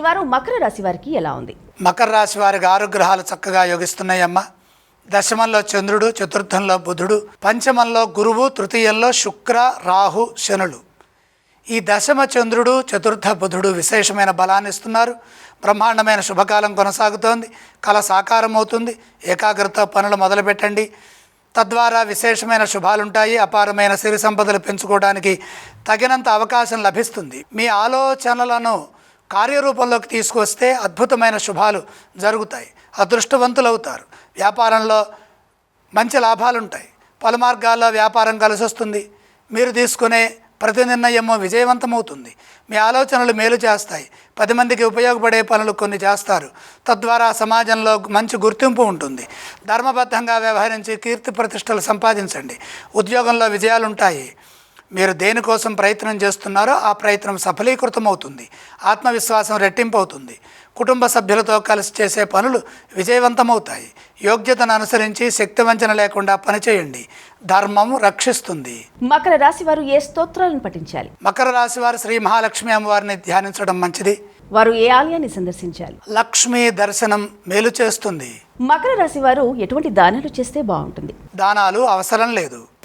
బంగారు మకర రాశి వారికి ఎలా ఉంది? మకర రాశి వారికి ఆరు గ్రహాలు చక్కగా యోగిస్తున్నాయమ్మ. దశమంలో చంద్రుడు చతుర్థంలో బుధుడు పంచమంలో గురువు తృతీయంలో శుక్ర రాహు శనులు. ఈ దశమ చంద్రుడు చతుర్థ బుధుడు విశేషమైన బలాన్ని ఇస్తున్నారు. బ్రహ్మాండమైన శుభకాలం కొనసాగుతోంది. కళ సాకారం అవుతుంది ఏకాగ్రత పనులు మొదలుపెట్టండి. తద్వారా విశేషమైన శుభాలుంటాయి. అపారమైన సిరి సంపదలు పెంచుకోవడానికి తగినంత అవకాశం లభిస్తుంది. మీ ఆలోచనలను కార్యరూపంలోకి తీసుకొస్తే అద్భుతమైన శుభాలు జరుగుతాయి. అదృష్టవంతులవుతారు. వ్యాపారంలో మంచి లాభాలు ఉంటాయి పలు మార్గాల్లో వ్యాపారం కలిసి వస్తుంది మీరు తీసుకునే ప్రతి నిర్ణయము విజయవంతమవుతుంది. మీ ఆలోచనలు మేలు చేస్తాయి. పది మందికి ఉపయోగపడే పనులు కొన్ని చేస్తారు. తద్వారా సమాజంలో మంచి గుర్తింపు ఉంటుంది. ధర్మబద్ధంగా వ్యవహరించి కీర్తి ప్రతిష్టలు సంపాదించండి. ఉద్యోగంలో విజయాలుంటాయి. మీరు దేనికోసం ప్రయత్నం చేస్తున్నారో ఆ ప్రయత్నం సఫలీకృతం అవుతుంది ఆత్మవిశ్వాసం రెట్టింపు అవుతుంది కుటుంబ సభ్యులతో కలిసి చేసే పనులు విజయవంతమవుతాయి. యోగ్యతను అనుసరించి శక్తి వంచన లేకుండా పనిచేయండి. ధర్మము రక్షిస్తుంది. మకర రాశి వారు ఏ స్తోత్రాలను పఠించాలి? మకర రాశి వారు శ్రీ మహాలక్ష్మి అమ్మవారిని ధ్యానించడం మంచిది. వారు ఏ ఆలయాన్ని సందర్శించాలి? లక్ష్మీ దర్శనం మేలు చేస్తుంది. మకర రాశి వారు ఎటువంటి దానాలు చేస్తే బాగుంటుంది? దానాలు అవసరం లేదు.